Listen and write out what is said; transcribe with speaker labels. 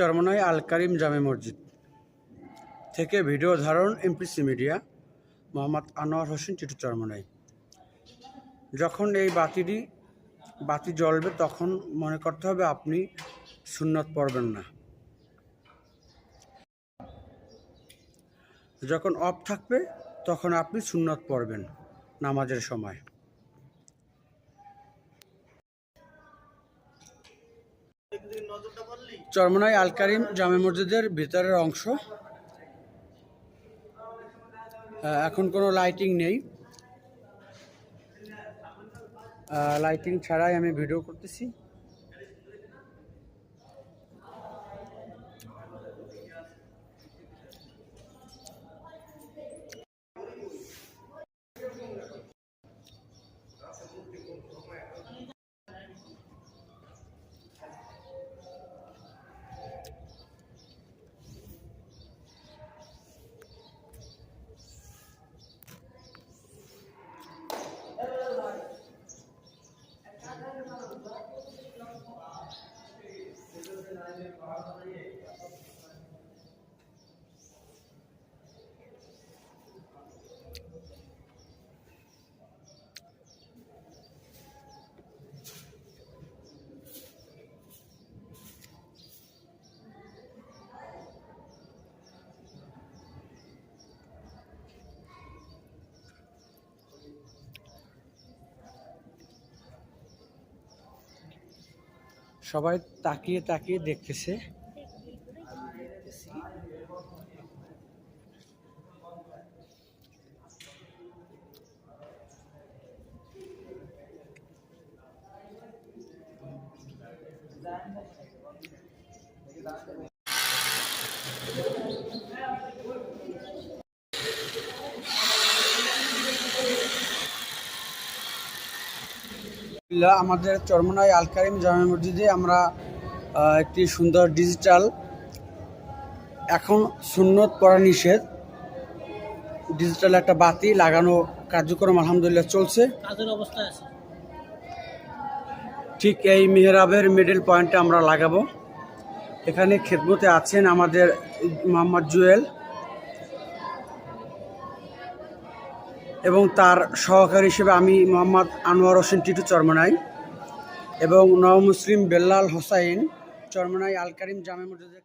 Speaker 1: চরমনাই আল কারিম জামে মসজিদ থেকে ভিডিও ধারণ এমপিসি মিডিয়া, মোহাম্মদ আনোয়ার হোসেন টিটু চরমনাই। যখন এই বাতিটি, বাতি জ্বলবে তখন মনে করতে হবে আপনি সুন্নত পড়বেন না। যখন অফ থাকবে তখন আপনি সুন্নত পড়বেন নামাজের সময়। চরমনাই আল কারিম জামে মসজিদের ভিতরের অংশ। এখন কোনো লাইটিং নেই। লাইটিং ছাড়াই আমি ভিডিও করতেছি। সবাই তাকিয়ে তাকিয়ে দেখতেছে। আমাদের চরমনাই আল কারিম জামে মসজিদে আমরা একটি সুন্দর ডিজিটাল এখন সুন্নত পড়া নিষেধ। ডিজিটাল একটা বাতি লাগানো কার্যক্রম আলহামদুলিল্লাহ চলছে।
Speaker 2: কাজের অবস্থায় আছে।
Speaker 1: ঠিক এই মেহরাবের মিডল পয়েন্টে আমরা লাগাবো। এখানে খেদমতে আছেন আমাদের মোহাম্মদ জুয়েল। এবং তার সহকারী হিসেবে আমি মোহাম্মদ আনোয়ার হোসেন টিটু চরমনাই এবং নব মুসলিম বেল্লাল হোসাইন চরমনাই আল কারিম জামে মসজিদের